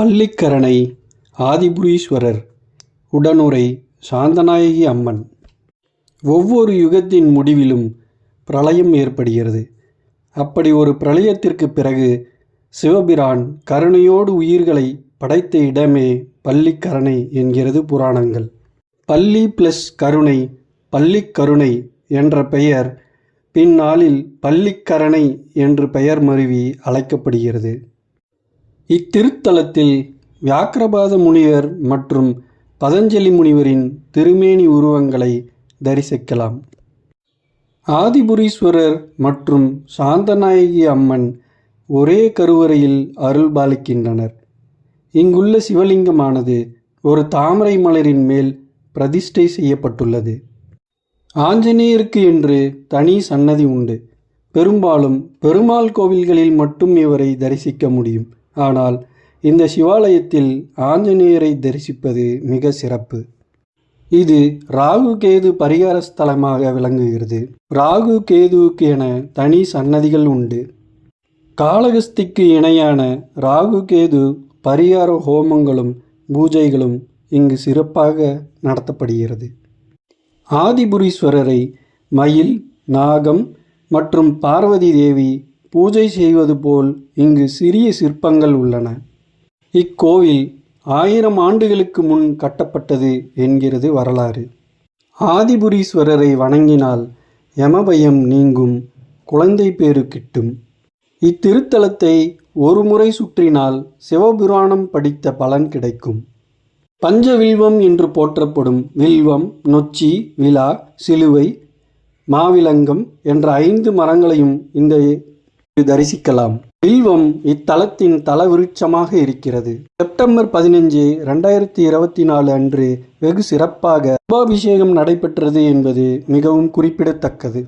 பள்ளிக்கரணை ஆதிபுரீஸ்வரர் உடனுரை சாந்தநாயகி அம்மன். ஒவ்வொரு யுகத்தின் முடிவிலும் பிரளயம் ஏற்படுகிறது. அப்படி ஒரு பிரளயத்திற்கு பிறகு சிவபிரான் கருணையோடு உயிர்களை படைத்த இடமே பள்ளிக்கரணை என்கிறது புராணங்கள். பள்ளி ப்ளஸ் கருணை பள்ளிக்கருணை என்ற பெயர் பின்னாளில் பள்ளிக்கரணை என்று பெயர் மருவி அழைக்கப்படுகிறது. இத்திருத்தலத்தில் வியாக்கிரபாத முனிவர் மற்றும் பதஞ்சலி முனிவரின் திருமேனி உருவங்களை தரிசிக்கலாம். ஆதிபுரீஸ்வரர் மற்றும் சாந்தநாயகி அம்மன் ஒரே கருவறையில் அருள் பாலிக்கின்றனர். இங்குள்ள சிவலிங்கமானது ஒரு தாமரை மலரின் மேல் பிரதிஷ்டை செய்யப்பட்டுள்ளது. ஆஞ்சநேயருக்கு என்று தனி சன்னதி உண்டு. பெரும்பாலும் பெருமாள் கோவில்களில் மட்டும் இவரை தரிசிக்க முடியும். ஆனால் இந்த சிவாலயத்தில் ஆஞ்சநேயரை தரிசிப்பது மிக சிறப்பு. இது ராகு கேது பரிகார ஸ்தலமாக விளங்குகிறது. ராகு கேதுவுக்கு என தனி சன்னதிகள் உண்டு. காளகஸ்திக்கு இணையான ராகு கேது பரிகார ஹோமங்களும் பூஜைகளும் இங்கு சிறப்பாக நடத்தப்படுகிறது. ஆதிபுரீஸ்வரரை மயில் நாகம் மற்றும் பார்வதி தேவி பூஜை செய்வது போல் இங்கு சிறிய சிற்பங்கள் உள்ளன. இக்கோவில் ஆயிரம் ஆண்டுகளுக்கு முன் கட்டப்பட்டது என்கிறது வரலாறு. ஆதிபுரீஸ்வரரை வணங்கினால் யமபயம் நீங்கும் குழந்தை பேறு கிட்டும். இத்திருத்தலத்தை ஒரு முறை சுற்றினால் சிவபுராணம் படித்த பலன் கிடைக்கும். பஞ்சவில்வம் என்று போற்றப்படும் வில்வம் நொச்சி விழா சிலுவை மாவிலங்கம் என்ற ஐந்து மரங்களையும் இந்த தரிசிக்கலாம். வில்வம் இத்தலத்தின் தலவிருட்சமாக இருக்கிறது. செப்டம்பர் பதினஞ்சு ரெண்டாயிரத்தி இருபத்தி நாலு அன்று வெகு சிறப்பாக கும்பாபிஷேகம் நடைபெற்றது என்பது மிகவும் குறிப்பிடத்தக்கது.